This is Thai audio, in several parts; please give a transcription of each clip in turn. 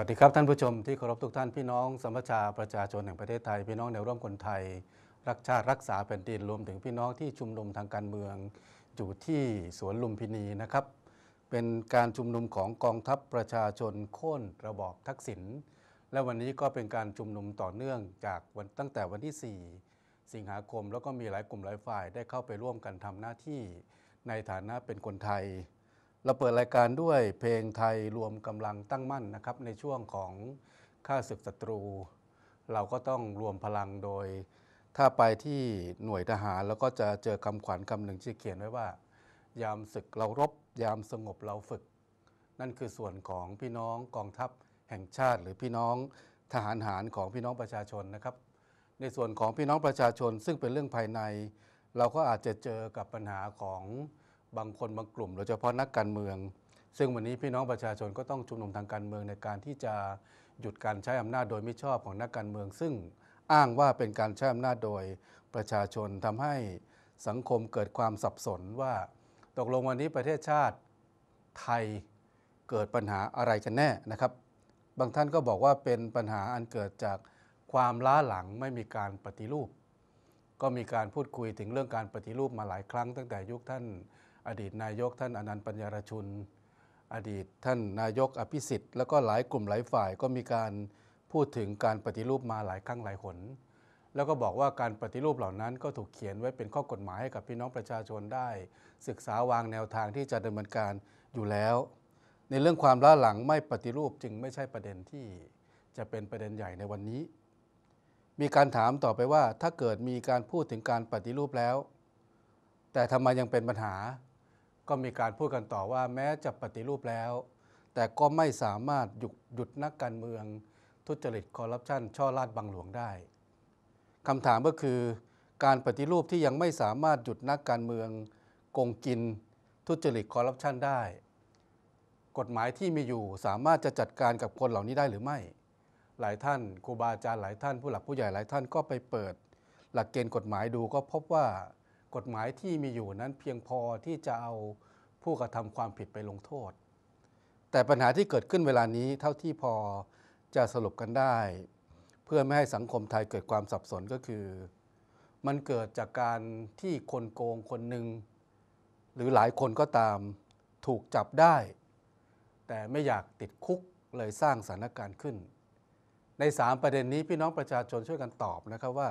สวัสดีครับท่านผู้ชมที่เคารพทุกท่านพี่น้องสมัชชาประชาชนแห่งประเทศไทย พี่น้องแนวร่วมคนไทย รักชาติรักษาแผ่นดินรวมถึงพี่น้องที่ชุมนุมทางการเมืองอยู่ที่สวนลุมพินีนะครับ เป็นการชุมนุมของกองทัพประชาชนโค่นระบอบทักษิณและวันนี้ก็เป็นการชุมนุมต่อเนื่องจากวันตั้งแต่วันที่ 4 สิงหาคม แล้วก็มีหลายกลุ่มหลายฝ่ายได้เข้าไปร่วมกันทำหน้าที่ในฐานะเป็นคนไทย เราเปิดรายการด้วยเพลงไทยรวมกำลังตั้งมั่นนะครับ ในช่วงของข้าศึกศัตรู เราก็ต้องรวมพลังโดย ถ้าไปที่หน่วยทหารแล้วก็จะเจอคำขวัญคำหนึ่งที่เขียนไว้ว่า ยามศึกเรารบ ยามสงบเราฝึก นั่นคือส่วนของพี่น้องกองทัพแห่งชาติ หรือพี่น้องทหารหารของพี่น้องประชาชนนะครับ ในส่วนของพี่น้องประชาชนซึ่งเป็นเรื่องภายใน เราก็อาจจะเจอกับปัญหาของ บางคนบางกลุ่มโดยเฉพาะนักการเมือง ซึ่งวันนี้พี่น้องประชาชนก็ต้องชุมนุมทางการเมืองในการที่จะหยุดการใช้อำนาจโดยไม่ชอบของนักการเมือง ซึ่งอ้างว่าเป็นการใช้อำนาจโดยประชาชนทำให้สังคมเกิดความสับสนว่า ตกลงวันนี้ประเทศชาติไทยเกิดปัญหาอะไรกันแน่นะครับ บางท่านก็บอกว่าเป็นปัญหาอันเกิดจากความล้าหลังไม่มีการปฏิรูป ก็มีการพูดคุยถึงเรื่องการปฏิรูปมาหลายครั้งตั้งแต่ยุคท่าน อดีตนายกท่านอนันต์ปัญญารชุน อดีตท่านนายกอภิสิทธิ์แล้วก็หลายกลุ่มหลายฝ่ายก็มีการพูดถึงการปฏิรูปมาหลายครั้งหลายหนแล้วก็บอกว่าการปฏิรูปเหล่านั้นก็ถูกเขียนไว้เป็นข้อกฎหมายให้กับพี่น้องประชาชนได้ ศึกษาวางแนวทางที่จะดำเนินการอยู่แล้ว ในเรื่องความล้าหลังไม่ปฏิรูปจึงไม่ใช่ประเด็นที่จะเป็นประเด็นใหญ่ในวันนี้ มีการถามต่อไปว่าถ้าเกิดมีการพูดถึงการปฏิรูปแล้ว แต่ทำไมยังเป็นปัญหา ก็มีการพูดกันต่อว่าแม้จะปฏิรูปแล้ว แต่ก็ไม่สามารถหยุดหยุดนักการเมือง ทุจริตคอร์รัปชันช่อราดบังหลวงได้คำถามก็คือ การปฏิรูปที่ยังไม่สามารถหยุดนักการเมืองโกงกิน ทุจริตคอร์รัปชันได้ กฎหมายที่มีอยู่สามารถจะจัดการกับคนเหล่านี้ได้หรือไม่ หลายท่านครูบาอาจารย์หลายท่านผู้หลักผู้ใหญ่หลายท่านก็ไปเปิด หลักเกณฑ์กฎหมายดูก็พบว่า กฎหมายที่มีอยู่นั้นเพียงพอที่จะเอาผู้กระทำความผิดไปลงโทษ แต่ปัญหาที่เกิดขึ้นเวลานี้เท่าที่พอจะสรุปกันได้ เพื่อไม่ให้สังคมไทยเกิดความสับสนก็คือ มันเกิดจากการที่คนโกงคนหนึ่งหรือหลายคนก็ตามถูกจับได้ แต่ไม่อยากติดคุกเลยสร้างสถานการณ์ขึ้น ใน 3 ประเด็นนี้พี่น้องประชาชนช่วยกันตอบนะครับว่า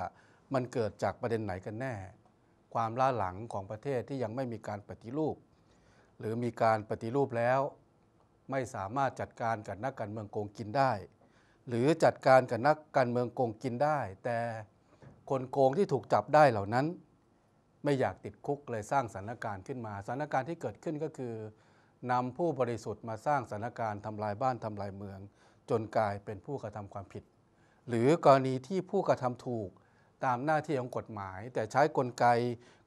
มันเกิดจากประเด็นไหนกันแน่ ความล้าหลังของประเทศที่ยังไม่มีการปฏิรูป หรือมีการปฏิรูปแล้ว ไม่สามารถจัดการกับนักการเมืองโกงกินได้ หรือจัดการกับนักการเมืองโกงกินได้ แต่คนโกงที่ถูกจับได้เหล่านั้น ไม่อยากติดคุกเลยสร้างสถานการณ์ขึ้นมาสถานการณ์ที่เกิดขึ้นก็คือนำผู้บริสุทธิ์มาสร้างสถานการณ์ทำลายบ้านทำลายเมือง จนกลายเป็นผู้กระทำความผิด หรือกรณีที่ผู้กระทำถูก ตามหน้าที่ของกฎหมาย แต่ใช้กลไก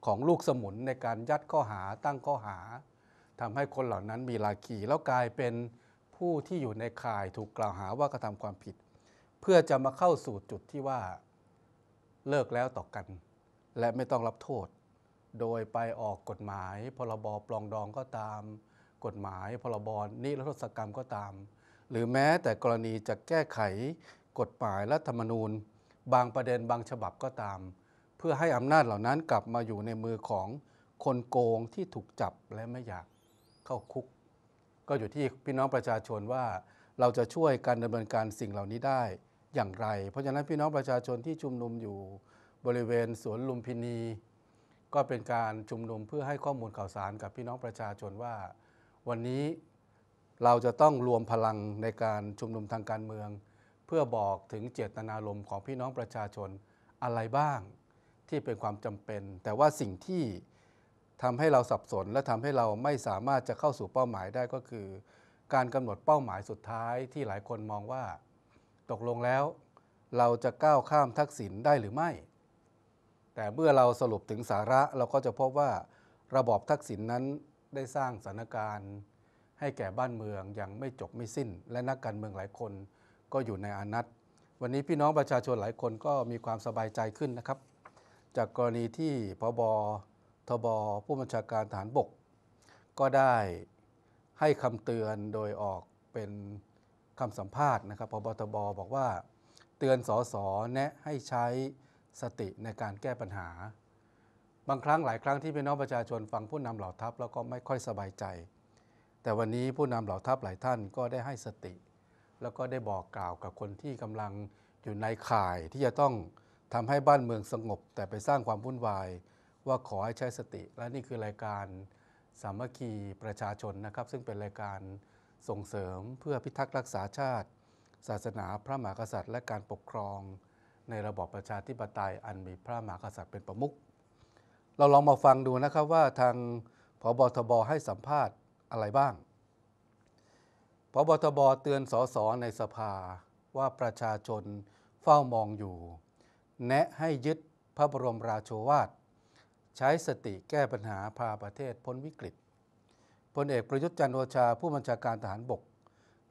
ของลูกสมุนในการยัดข้อหาตั้งข้อหาทำให้คนเหล่านั้นมีลาคีแล้วกลายเป็นผู้ที่อยู่ในข่ายถูกกล่าวหาว่ากระทำความผิด เพื่อจะมาเข้าสู่จุดที่ว่าเลิกแล้วต่อกัน และไม่ต้องรับโทษ โดยไปออกกฎหมาย พรบปลองดองก็ตาม กฎหมายพรบนิรโทษกรรมก็ตาม หรือแม้แต่กรณีจะแก้ไขกฎหมายรัฐธรรมนูญ บางประเด็นบางฉบับก็ตาม เพื่อให้อำนาจเหล่านั้นกลับมาอยู่ในมือของคนโกงที่ถูกจับและไม่อยากเข้าคุก ก็อยู่ที่พี่น้องประชาชนว่าเราจะช่วยการดำเนินการสิ่งเหล่านี้ได้อย่างไร เพราะฉะนั้นพี่น้องประชาชนที่ชุมนุมอยู่บริเวณสวนลุมพินี ก็เป็นการชุมนุมเพื่อให้ข้อมูลข่าวสารกับพี่น้องประชาชนว่า วันนี้เราจะต้องรวมพลังในการชุมนุมทางการเมือง เพื่อบอกถึงเจตนารมณ์ของพี่น้องประชาชนอะไรบ้างที่เป็นความจำเป็น แต่ว่าสิ่งที่ทำให้เราสับสน และทำให้เราไม่สามารถจะเข้าสู่เป้าหมายได้ก็คือ การกำหนดเป้าหมายสุดท้ายที่หลายคนมองว่า ตกลงแล้ว เราจะก้าวข้ามทักษิณได้หรือไม่ แต่เมื่อเราสรุปถึงสาระเราก็จะพบว่าระบอบทักษิณนนั้นได้สร้างสถานการณ์ ให้แก่บ้านเมืองอย่างไม่จบไม่สิ้น และนักการเมืองหลายคน ก็อยู่ในอานัตวันนี้พี่น้องประชาชนหลายคนก็มีความสบายใจขึ้นนะครับ จากกรณีที่พบทบผู้บัญชาการฐานบก ก็ได้ให้คำเตือนโดยออกเป็นคำสัมภาษณ์นะครับพบทบบอกว่า เตือนสสแนะให้ใช้สติในการแก้ปัญหา บางครั้งหลายครั้งที่พี่น้องประชาชนฟังผู้นำเหล่าทัพแล้วก็ไม่ค่อยสบายใจ แต่วันนี้ผู้นำเหล่าทัพหลายท่านก็ได้ให้สติ แล้วก็ได้บอกกล่าวกับคนที่กำลังอยู่ในข่ายที่จะต้องทำให้บ้านเมืองสงบ แต่ไปสร้างความวุ่นวาย ว่าขอให้ใช้สติ และนี่คือรายการสามัคคีประชาชนนะครับ ซึ่งเป็นรายการส่งเสริมเพื่อพิทักษ์รักษาชาติ ศาสนาพระมหากษัตริย์ และการปกครอง ในระบอบประชาธิปไตยอันมีพระมหากษัตริย์เป็นประมุขเราลองมาฟังดูนะครับว่าทางพบทบให้สัมภาษณ์อะไรบ้าง พบทบเตือนสสในสภาว่าประชาชนเฝ้ามองอยู่ แนะให้ยึดพระบรมราโชวาท ใช้สติแก้ปัญหาพาประเทศพ้นวิกฤตพลเอกประยุทธ์จันทร์โอชาผู้บัญชาการทหารบก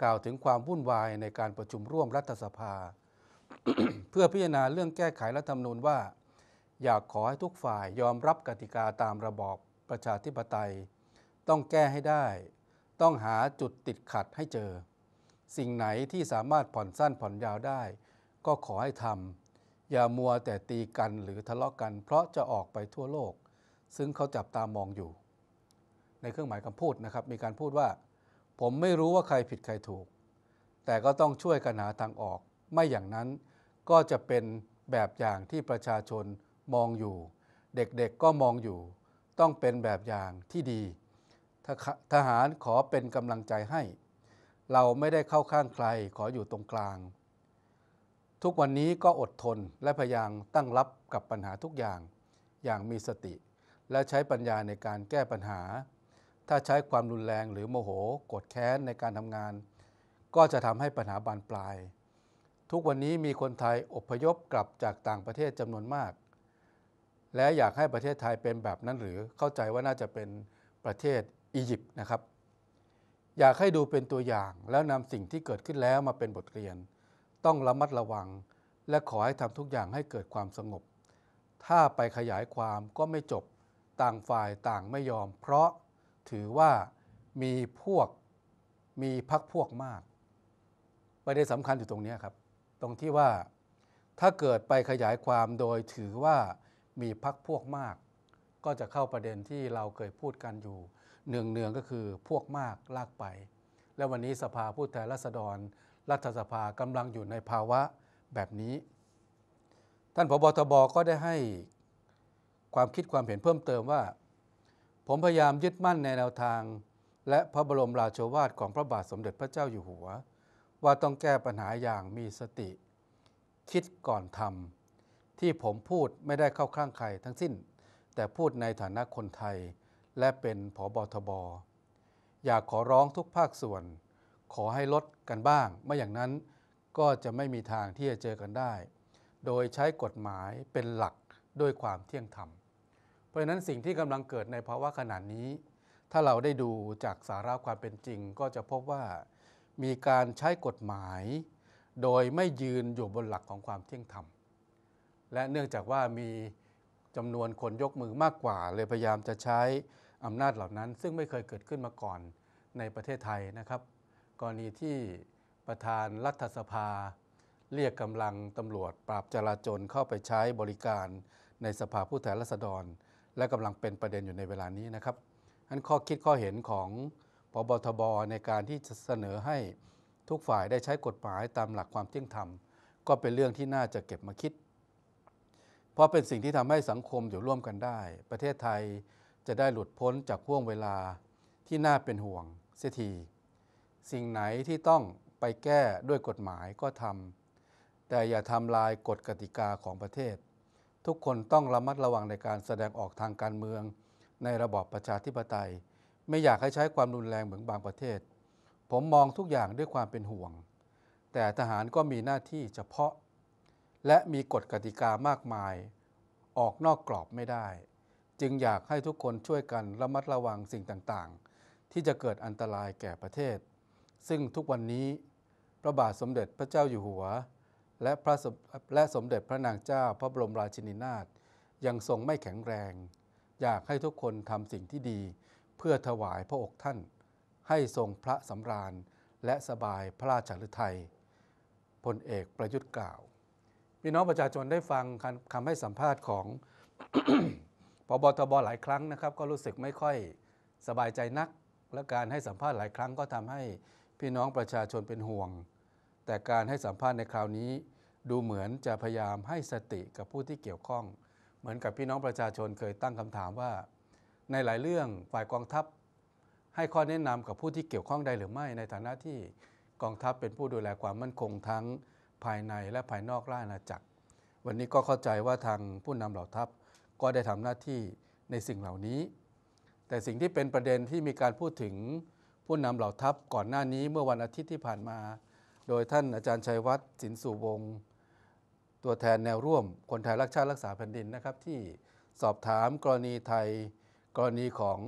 กล่าวถึงความวุ่นวายในการประชุมร่วมรัฐสภา เพื่อพิจารณาเรื่องแก้ไขรัฐธรรมนูญว่า อยากขอให้ทุกฝ่ายยอมรับกติกาตามระบอบประชาธิปไตย ต้องแก้ให้ได้ ต้องหาจุดติดขัดให้เจอ สิ่งไหนที่สามารถผ่อนสั้นผ่อนยาวได้ ก็ขอให้ทำอย่ามัวแต่ตีกันหรือทะเลาะกัน เพราะจะออกไปทั่วโลก ซึ่งเขาจับตามองอยู่ ในเครื่องหมายคำพูดนะครับ มีการพูดว่า ผมไม่รู้ว่าใครผิดใครถูก แต่ก็ต้องช่วยกันหาทางออก ไม่อย่างนั้นก็จะเป็นแบบอย่างที่ประชาชนมองอยู่ เด็กๆก็มองอยู่ ต้องเป็นแบบอย่างที่ดี ทหารขอเป็นกำลังใจให้ เราไม่ได้เข้าข้างใครขออยู่ตรงกลาง ทุกวันนี้ก็อดทนและพยายามตั้งรับกับปัญหาทุกอย่าง อย่างมีสติ และใช้ปัญญาในการแก้ปัญหา ถ้าใช้ความรุนแรงหรือโมโหโกดแค้นในการทำงาน ก็จะทำให้ปัญหาบานปลาย ทุกวันนี้มีคนไทยอพยพกลับจากต่างประเทศจำนวนมาก และอยากให้ประเทศไทยเป็นแบบนั้นหรือเข้าใจว่าน่าจะเป็นประเทศ อียิปต์นะครับ อยากให้ดูเป็นตัวอย่างแล้วนำสิ่งที่เกิดขึ้นแล้วมาเป็นบทเรียน ต้องระมัดระวัง และขอให้ทำทุกอย่างให้เกิดความสงบ ถ้าไปขยายความก็ไม่จบต่างฝ่ายต่างไม่ยอม เพราะถือว่ามีพวกมีพักพวกมากประเด็นสำคัญอยู่ตรงนี้ครับ ตรงที่ว่าถ้าเกิดไปขยายความโดยถือว่ามีพักพวกมาก ก็จะเข้าประเด็นที่เราเคยพูดกันอยู่ เนืองเนืองๆก็คือพวกมากลากไป และวันนี้สภาผู้แทนราษฎร รัฐสภากำลังอยู่ในภาวะแบบนี้ ท่านพบทบก็ได้ให้ความคิดความเห็นเพิ่มเติมว่า ผมพยายามยึดมั่นในแนวทาง และพระบรมราโชวาทของพระบาทสมเด็จพระเจ้าอยู่หัว ว่าต้องแก้ปัญหาอย่างมีสติ คิดก่อนทำที่ผมพูดไม่ได้เข้าข้างใครทั้งสิ้น แต่พูดในฐานะคนไทย และเป็นผอบทบอยากขอร้องทุกภาคส่วน ขอให้ลดกันบ้าง ไม่อย่างนั้นก็จะไม่มีทางที่จะเจอกันได้ โดยใช้กฎหมายเป็นหลักด้วยความเที่ยงธรรม เพราะฉะนั้นสิ่งที่กำลังเกิดในภาวะขนาดนี้ ถ้าเราได้ดูจากสาระความเป็นจริง ก็จะพบว่ามีการใช้กฎหมาย โดยไม่ยืนอยู่บนหลักของความเที่ยงธรรม และเนื่องจากว่ามีจำนวนคนยกมือมากกว่า เลยพยายามจะใช้ อำนาจเหล่านั้น ซึ่งไม่เคยเกิดขึ้นมาก่อนในประเทศไทยนะครับ กรณีที่ประธานรัฐสภา เรียกกำลังตำรวจ ปราบจราจรเข้าไปใช้บริการในสภาผู้แทนราษฎร และกำลังเป็นประเด็นอยู่ในเวลานี้นะครับอันข้อคิดข้อเห็นของพบทบในการที่จะเสนอให้ทุกฝ่ายได้ใช้กฎหมายตามหลักความเที่ยงธรรม ก็เป็นเรื่องที่น่าจะเก็บมาคิด เพราะเป็นสิ่งที่ทำให้สังคมอยู่ร่วมกันได้ ประเทศไทย จะได้หลุดพ้นจากห่วงเวลาที่น่าเป็นห่วงเสียที สิ่งไหนที่ต้องไปแก้ด้วยกฎหมายก็ทำแต่อย่าทำลายกฎกติกาของประเทศ ทุกคนต้องระมัดระวังในการแสดงออกทางการเมือง ในระบอบประชาธิปไตย ไม่อยากให้ใช้ความรุนแรงเหมือนบางประเทศ ผมมองทุกอย่างด้วยความเป็นห่วง แต่ทหารก็มีหน้าที่เฉพาะ และมีกฎกติกามากมาย ออกนอกกรอบไม่ได้ จึงอยากให้ทุกคนช่วยกันระมัดระวังสิ่งต่างๆ ที่จะเกิดอันตรายแก่ประเทศ ซึ่งทุกวันนี้พระบาทสมเด็จพระเจ้าอยู่หัว และพระสและสมเด็จพระนางเจ้าพระบรมราชินีนาถยังทรงไม่แข็งแรง อยากให้ทุกคนทำสิ่งที่ดี เพื่อถวายพระอกท่าน ให้ทรงพระสำราญและสบายพระราชฤทัยพลเอกประยุทธ์กล่าว พี่น้องประชาชนได้ฟังคำให้สัมภาษณ์ของ บทบหลายครั้งนะครับก็รู้สึกไม่ค่อยสบายใจนัก และการให้สัมภาษณ์หลายครั้งก็ทำให้พี่น้องประชาชนเป็นห่วง แต่การให้สัมภาษณ์ในคราวนี้ ดูเหมือนจะพยายามให้สติกับผู้ที่เกี่ยวข้อง เหมือนกับพี่น้องประชาชนเคยตั้งคำถามว่า ในหลายเรื่องฝ่ายกองทัพ ให้ข้อแนะนำกับผู้ที่เกี่ยวข้องได้หรือไม่ในฐานะที่กองทัพเป็นผู้ดูแลความมั่นคงทั้งภายในและภายนอกราชอาณาจักร วันนี้ก็เข้าใจว่าทางผู้นำเหล่าทัพ ก็ได้ทำหน้าที่ในสิ่งเหล่านี้ แต่สิ่งที่เป็นประเด็นที่มีการพูดถึงผู้นำเหล่าทัพก่อนหน้านี้เมื่อวันอาทิตย์ที่ผ่านมา โดยท่านอาจารย์ชัยวัฒน์สินสุวงศ์ตัวแทนแนวร่วม คนไทยรักชาติรักษาแผ่นดินนะครับ ที่สอบถามกรณีไทย กรณีของ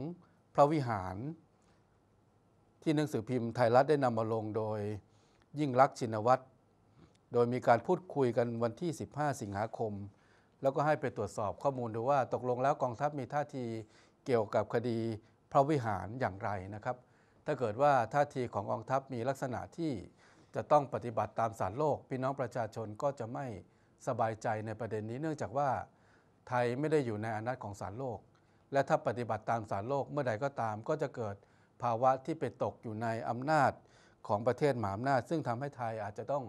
พระวิหาร ที่หนังสือพิมพ์ไทยรัฐได้นำมาลงโดยยิ่งรักชินวัตรโดยมีการพูดคุยกันวันที่ 15 สิงหาคม แล้วก็ให้ไปตรวจสอบข้อมูลดูว่าตกลงแล้วกองทัพมีท่าทีเกี่ยวกับคดีพระวิหารอย่างไรนะครับ ถ้าเกิดว่าท่าทีของกองทัพมีลักษณะที่จะต้องปฏิบัติตามสารโลก พี่น้องประชาชนก็จะไม่สบายใจในประเด็นนี้ เนื่องจากว่าไทยไม่ได้อยู่ในอำนาจของสารโลก และถ้าปฏิบัติตามสารโลกเมื่อใดก็ตาม ก็จะเกิดภาวะที่ไปตกอยู่ในอำนาจของประเทศมหาอำนาจ ซึ่งทำให้ไทยอาจจะต้อง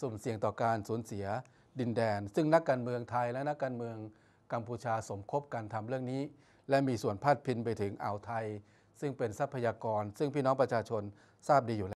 สุ่มเสี่ยงต่อการสูญเสีย ดินแดน ซึ่งนักการเมืองไทยและนักการเมืองกัมพูชาสมคบกันทำเรื่องนี้ และมีส่วนพาดพินไปถึงอ่าวไทย ซึ่งเป็นทรัพยากร ซึ่งพี่น้องประชาชนทราบดีอยู่แล้ว